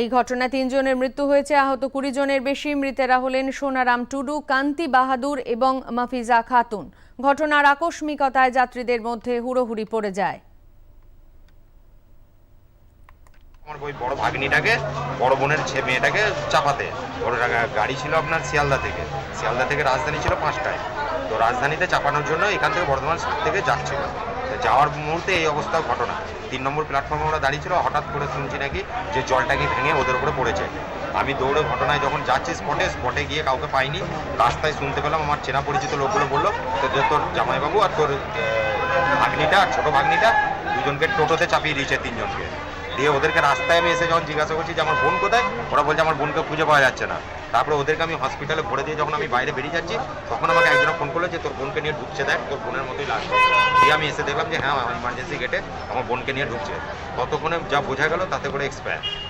এই ঘটনায় তিনজনের মৃত্যু হয়েছে, আহত কুড়ি জনের বেশি। মৃতেরা হলেন সোনারাম টুডু, কান্তি বাহাদুর এবং মাফিজা খাতুন। ঘটনার আকস্মিকতায় যাত্রীদের মধ্যে হুড়োহুড়ি পড়ে যায়। আমার ওই বড় ভাগ্নিটাকে, বড় বোনের মেয়েটাকে চাপাতে। গাড়ি ছিল আপনার শিয়ালদা থেকে। শিয়ালদা থেকে রাজধানী ছিল পাঁচটায়। তো রাজধানীতে চাপানোর জন্য এখান থেকে বর্ধমান থেকে যাচ্ছিল। যাওয়ার মুহূর্তে এই অবস্থা ঘটনা তিন নম্বর প্ল্যাটফর্মে ওরা দাঁড়িয়ে ছিল, হঠাৎ করে শুনছি নাকি যে জলটাকে ভেঙে ওদের উপরে পড়েছে। আমি দৌড়ে ঘটনায় যখন যাচ্ছি স্পটে স্পটে গিয়ে কাউকে পাইনি। রাস্তায় শুনতে পেলাম, আমার চেনা পরিচিত লোকগুলো বলল যে তোর জামাইবাবু আর তোর ভাগ্নিটা আর ছোট ভাগ্নিটা, দুজনকে টোটোতে চাপিয়ে দিয়েছে তিনজনকে। দিয়ে ওদেরকে রাস্তায় আমি এসে যখন জিজ্ঞাসা করছি যে আমার বোন কোথায়, ওরা বলছে আমার বোনকে খুঁজে পাওয়া যাচ্ছে না। তারপরে ওদেরকে আমি হসপিটালে ভরে দিয়ে যখন আমি বাইরে বেরিয়ে যাচ্ছি, তখন আমাকে একজন ফোন করল যে, তোর বোনকে নিয়ে ঢুকছে দেখ, তোর বোনের মতোই লাগছে। দিয়ে আমি এসে দেখলাম যে হ্যাঁ ইমার্জেন্সি গেটে আমার বোনকে নিয়ে ঢুকছে। ততক্ষণে যা বোঝা গেল, তাতে করে এক্সপায়ার